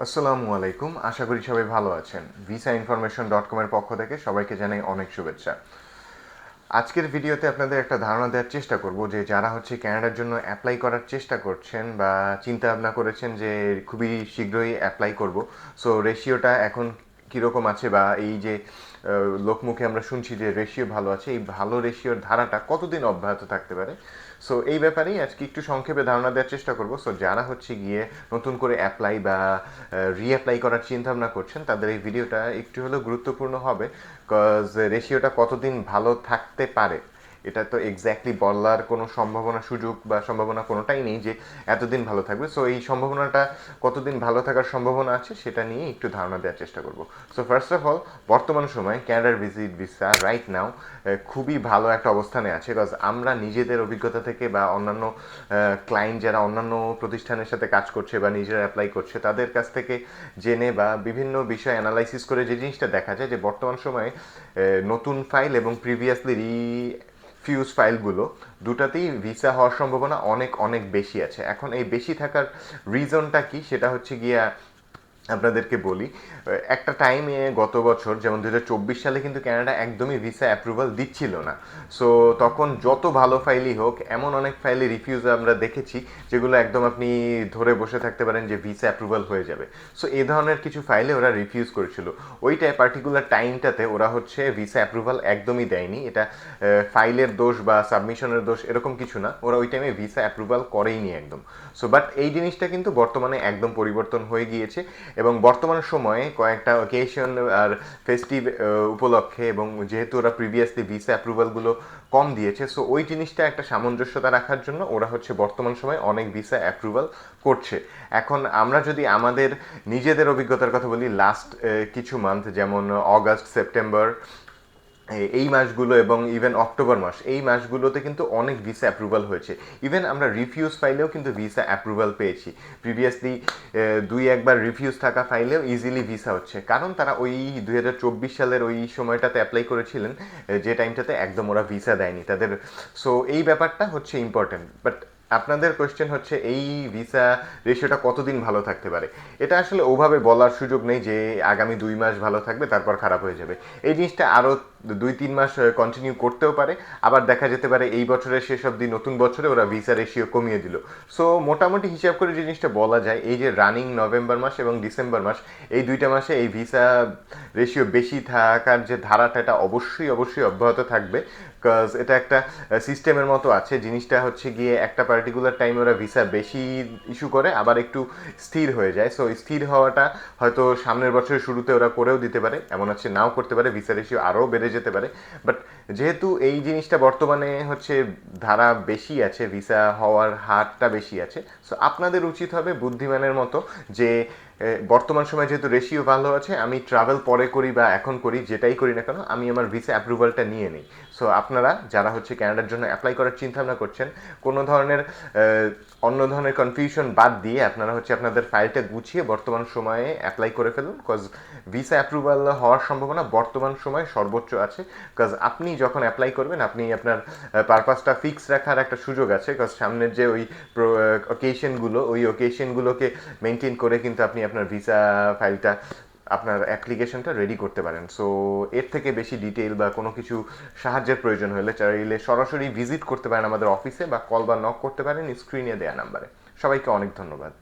আসসালামু আলাইকুম। আশা করি সবাই ভালো আছেন। ভিসা ইনফরমেশন ডট কমের পক্ষ থেকে সবাইকে জানাই অনেক শুভেচ্ছা। আজকের ভিডিওতে আপনাদের একটা ধারণা দেওয়ার চেষ্টা করব যে যারা হচ্ছে ক্যানাডার জন্য অ্যাপ্লাই করার চেষ্টা করছেন বা চিন্তা ভাবনা করেছেন যে খুবই শীঘ্রই অ্যাপ্লাই করব সো রেশিওটা এখন কীরকম আছে বা এই যে লোকমুখে আমরা শুনছি যে রেশিও ভালো আছে, এই ভালো রেশিওর ধারাটা কতদিন অব্যাহত থাকতে পারে? সো এই ব্যাপারেই আজকে একটু সংক্ষেপে ধারণা দেওয়ার চেষ্টা করব। সো যারা হচ্ছে গিয়ে নতুন করে অ্যাপ্লাই বা রিঅ্যাপ্লাই করার চিন্তা ভাবনা করছেন, তাদের এই ভিডিওটা একটু হলেও গুরুত্বপূর্ণ হবে কজ রেশিওটা কতদিন ভালো থাকতে পারে? এটা তো এক্স্যাক্টলি বলার কোনো সম্ভাবনা সুযোগ বা সম্ভাবনা কোনোটাই নেই যে এতদিন ভালো থাকবে। সো এই সম্ভাবনাটা কতদিন ভালো থাকার সম্ভাবনা আছে সেটা নিয়ে একটু ধারণা দেওয়ার চেষ্টা করব। সো ফার্স্ট অফ অল বর্তমান সময়ে ক্যানাডার ভিজিট ভিসা রাইট নাও খুবই ভালো একটা অবস্থানে আছে। বিকজ আমরা নিজেদের অভিজ্ঞতা থেকে বা অন্যান্য ক্লায়েন্ট যারা অন্যান্য প্রতিষ্ঠানের সাথে কাজ করছে বা নিজেরা অ্যাপ্লাই করছে, তাদের কাছ থেকে জেনে বা বিভিন্ন বিষয় অ্যানালাইসিস করে যে জিনিসটা দেখা যায় যে বর্তমান সময়ে নতুন ফাইল এবং প্রিভিয়াসলি রি ফিউজ ফাইলগুলো দুটাতেই ভিসা হওয়ার সম্ভাবনা অনেক অনেক বেশি আছে। এখন এই বেশি থাকার রিজনটা কি? সেটা হচ্ছে গিয়া আপনাদেরকে বলি একটা টাইমে গত বছর, যেমন দু হাজার চব্বিশ সালে কিন্তু কানাডা একদমই ভিসা অ্যাপ্রুভাল দিচ্ছিল না। সো তখন যত ভালো ফাইলই হোক, এমন অনেক ফাইলে রিফিউজ আমরা দেখেছি, যেগুলো একদম আপনি ধরে বসে থাকতে পারেন যে ভিসা অ্যাপ্রুভাল হয়ে যাবে। সো এই ধরনের কিছু ফাইলে ওরা রিফিউজ করেছিল। ওইটায় পার্টিকুলার টাইমটাতে ওরা হচ্ছে ভিসা অ্যাপ্রুভাল একদমই দেয়নি। এটা ফাইলের দোষ বা সাবমিশনের দোষ এরকম কিছু না। ওরা ওই টাইমে ভিসা অ্যাপ্রুভাল করেইনি একদম। সো বাট এই জিনিসটা কিন্তু বর্তমানে একদম পরিবর্তন হয়ে গিয়েছে। এবং বর্তমান সময়ে কয়েকটা অকেশন আর ফেস্টিভ উপলক্ষে এবং যেহেতু ওরা প্রিভিয়াসলি ভিসা অ্যাপ্রুভালগুলো কম দিয়েছে সো ওই জিনিসটা একটা সামঞ্জস্যতা রাখার জন্য ওরা হচ্ছে বর্তমান সময়ে অনেক ভিসা অ্যাপ্রুভাল করছে। এখন আমরা যদি আমাদের নিজেদের অভিজ্ঞতার কথা বলি লাস্ট কিছু মান্থ যেমন অগাস্ট সেপ্টেম্বর এই মাসগুলো এবং ইভেন অক্টোবর মাস, এই মাসগুলোতে কিন্তু অনেক ভিসা অ্যাপ্রুভাল হয়েছে। ইভেন আমরা রিফিউজ ফাইলেও কিন্তু ভিসা অ্যাপ্রুভাল পেয়েছি। প্রিভিয়াসলি দুই একবার রিফিউজ থাকা ফাইলেও ইজিলি ভিসা হচ্ছে। কারণ তারা ওই দুই হাজার চব্বিশ সালের ওই সময়টাতে অ্যাপ্লাই করেছিলেন যে টাইমটাতে একদম ওরা ভিসা দেয়নি। তাদের সো এই ব্যাপারটা হচ্ছে ইম্পর্ট্যান্ট বাট আপনাদের কোয়েশ্চেন হচ্ছে, এই ভিসা রেশিওটা কতদিন ভালো থাকতে পারে? এটা আসলে ওভাবে বলার সুযোগ নেই যে আগামী দুই মাস ভালো থাকবে, তারপর খারাপ হয়ে যাবে। এই জিনিসটা আরও দুই, তিন মাস কন্টিনিউ করতেও পারে। আবার দেখা যেতে পারে এই বছরের শেষ অবধি নতুন বছরে ওরা ভিসা রেশিও কমিয়ে দিল। সো মোটামুটি হিসাব করে জিনিসটা বলা যায়, এই যে রানিং নভেম্বর মাস এবং ডিসেম্বর মাস, এই দুইটা মাসে এই ভিসা রেশিও বেশি থাকার যে ধারাটা, এটা অবশ্যই অবশ্যই অব্যাহত থাকবে। বিকজ এটা একটা সিস্টেমের মতো আছে। জিনিসটা হচ্ছে গিয়ে একটা পার্টিকুলার টাইমে ওরা ভিসা বেশি ইস্যু করে, আবার একটু স্থির হয়ে যায়। সো স্থির হওয়াটা হয়তো সামনের বছরের শুরুতে ওরা করেও দিতে পারে। এমন হচ্ছে নাও করতে পারে। ভিসা রেশিও আরও বেড়ে যেতে পারে। বাট যেহেতু এই জিনিসটা বর্তমানে হচ্ছে ধারা বেশি আছে ভিসা হওয়ার হারটা বেশি আছে সো আপনাদের উচিত হবে বুদ্ধিমানের মতো যে বর্তমান সময়ে যেহেতু রেশিও ভালো আছে, আমি ট্রাভেল পরে করি বা এখন করি, যেটাই করি না কেন, আমি আমার ভিসা অ্যাপ্রুভালটা নিয়ে নিই। সো আপনারা যারা হচ্ছে ক্যানাডার জন্য অ্যাপ্লাই করার চিন্তা ভাবনা করছেন, কোনো ধরনের অন্য ধরনের কনফিউশন বাদ দিয়ে আপনারা হচ্ছে আপনাদের ফাইলটা গুছিয়ে বর্তমান সময়ে অ্যাপ্লাই করে ফেলুন কজ ভিসা অ্যাপ্রুভাল হওয়ার সম্ভাবনা বর্তমান সময়ে সর্বোচ্চ আছে। কজ আপনি যখন অ্যাপ্লাই করবেন, আপনি আপনার পারপাসটা ফিক্স রাখার একটা সুযোগ আছে। কজ সামনের যে ওই অকেশনগুলো ওই অকেশনগুলোকে মেনটেন করে কিন্তু আপনি আপনার ভিসা ফাইলটা আপনার অ্যাপ্লিকেশনটা রেডি করতে পারেন। সো এর থেকে বেশি ডিটেল বা কোনো কিছু সাহায্যের প্রয়োজন হলে চাইলে সরাসরি ভিজিট করতে পারেন আমাদের অফিসে বা কল বা নক করতে পারেন স্ক্রিনে দেওয়া নাম্বারে সবাইকে অনেক ধন্যবাদ।